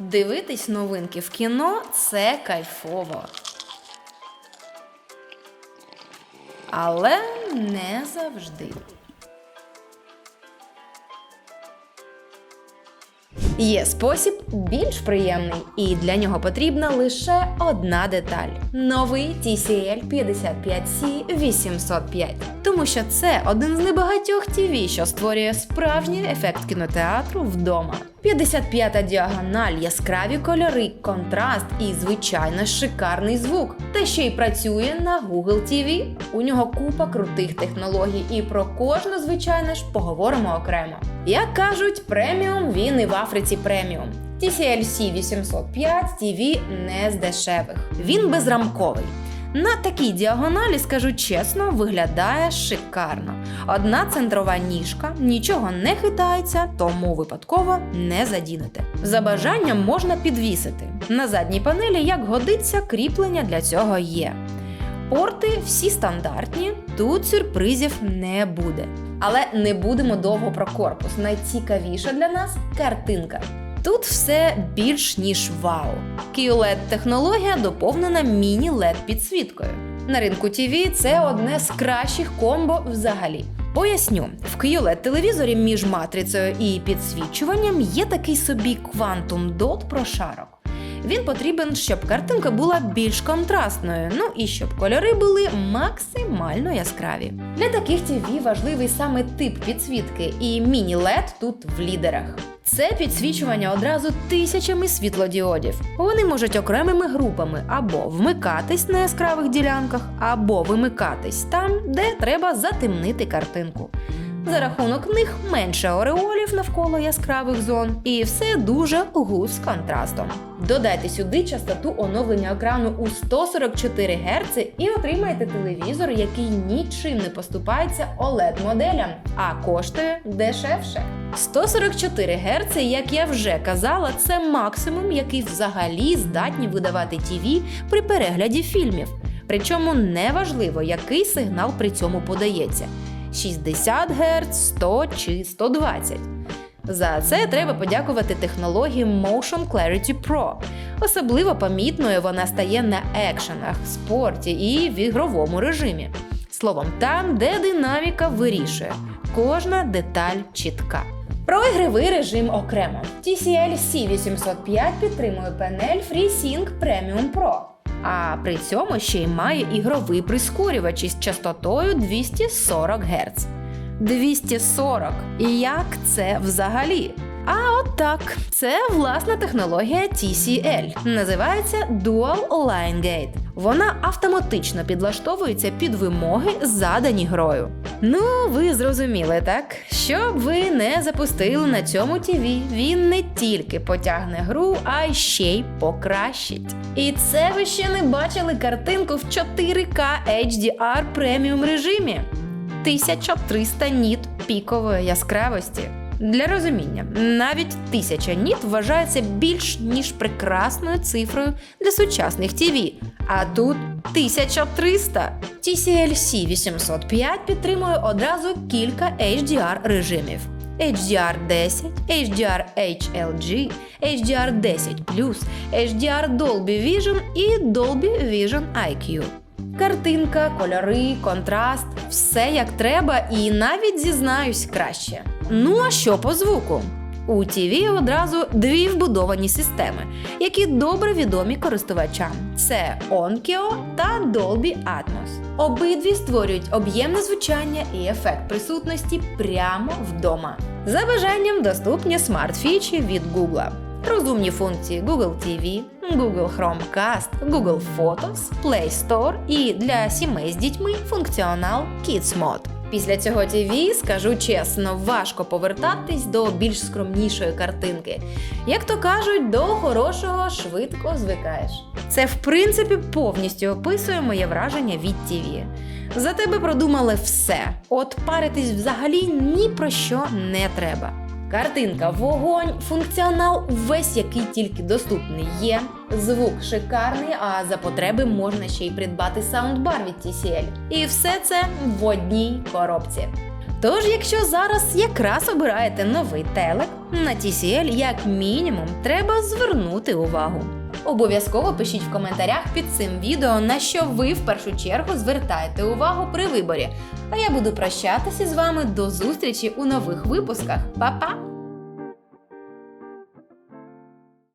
Дивитись новинки в кіно це кайфово. Але не завжди. Є спосіб більш приємний, і для нього потрібна лише одна деталь: новий TCL 55C 805. Тому що це один з небагатьох TV, що створює справжній ефект кінотеатру вдома. 55-та діагональ, яскраві кольори, контраст і, звичайно, шикарний звук. Та ще й працює на Google TV. У нього купа крутих технологій, і про кожну, звичайно ж, поговоримо окремо. Як кажуть, преміум він і в Африці преміум. TCL 805 TV не з дешевих. Він безрамковий. На такій діагоналі, скажу чесно, виглядає шикарно. Одна центрова ніжка, нічого не хитається, тому випадково не задінете. За бажанням можна підвісити. На задній панелі, як годиться, кріплення для цього є. Порти всі стандартні, тут сюрпризів не буде. Але не будемо довго про корпус. Найцікавіша для нас картинка. Тут все більш ніж вау. QLED технологія доповнена міні-LED підсвіткою. На ринку TV це одне з кращих комбо взагалі. Поясню, в QLED телевізорі між матрицею і підсвічуванням є такий собі Quantum Dot прошарок. Він потрібен, щоб картинка була більш контрастною, ну і щоб кольори були максимально яскраві. Для таких TV важливий саме тип підсвітки, і міні-LED тут в лідерах. Це підсвічування одразу тисячами світлодіодів. Вони можуть окремими групами або вмикатись на яскравих ділянках, або вимикатись там, де треба затемнити картинку. За рахунок них менше ореолів навколо яскравих зон, і все дуже густ з контрастом. Додайте сюди частоту оновлення екрану у 144 Гц і отримаєте телевізор, який нічим не поступається oled моделям, а коштує дешевше. 144 Гц, як я вже казала, це максимум, який взагалі здатні видавати ТВ при перегляді фільмів. Причому неважливо, який сигнал при цьому подається. 60 Гц, 100 чи 120. За це треба подякувати технології Motion Clarity Pro. Особливо помітною вона стає на екшенах, спорті і в ігровому режимі. Словом, там, де динаміка вирішує, кожна деталь чітка. Про ігровий режим окремо. TCL C805 підтримує панель FreeSync Premium Pro. А при цьому ще й має ігровий прискорювач із частотою 240 Гц. 240. І як це взагалі? А от так, це власна технологія TCL. Називається Dual Line Gate. Вона автоматично підлаштовується під вимоги, задані грою. Ну, ви зрозуміли, так? Щоб ви не запустили на цьому TV, він не тільки потягне гру, а ще й покращить. І це ви ще не бачили картинку в 4K HDR преміум режимі. 1300 ніт пікової яскравості. Для розуміння, навіть 1000 ніт вважається більш ніж прекрасною цифрою для сучасних ТВ. А тут 1300. TCL C805 підтримує одразу кілька HDR режимів. HDR 10, HDR HLG, HDR 10 HDR Dolby Vision і Dolby Vision IQ. Картинка, кольори, контраст все як треба, і навіть зізнаюсь краще. Ну а що по звуку? У TV одразу дві вбудовані системи, які добре відомі користувачам: це Onkyo та Dolby Atmos. Обидві створюють об'ємне звучання і ефект присутності прямо вдома. За бажанням доступні смарт-фічі від Google. Розумні функції Google TV, Google Chromecast, Google Photos, Play Store і для сімей з дітьми функціонал Kids Mode. Після цього ТВ, скажу чесно, важко повертатись до більш скромнішої картинки. Як то кажуть, до хорошого швидко звикаєш. Це в принципі повністю описує моє враження від ТВ. За тебе продумали все. От паритись взагалі ні про що не треба. Картинка, вогонь, функціонал весь який тільки доступний є. Звук шикарний, а за потреби можна ще й придбати саундбар від TCL. І все це в одній коробці. Тож, якщо зараз якраз обираєте новий телек, на TCL як мінімум треба звернути увагу. Обов'язково пишіть в коментарях під цим відео, на що ви в першу чергу звертаєте увагу при виборі. А я буду прощатися з вами до зустрічі у нових випусках. Па-па!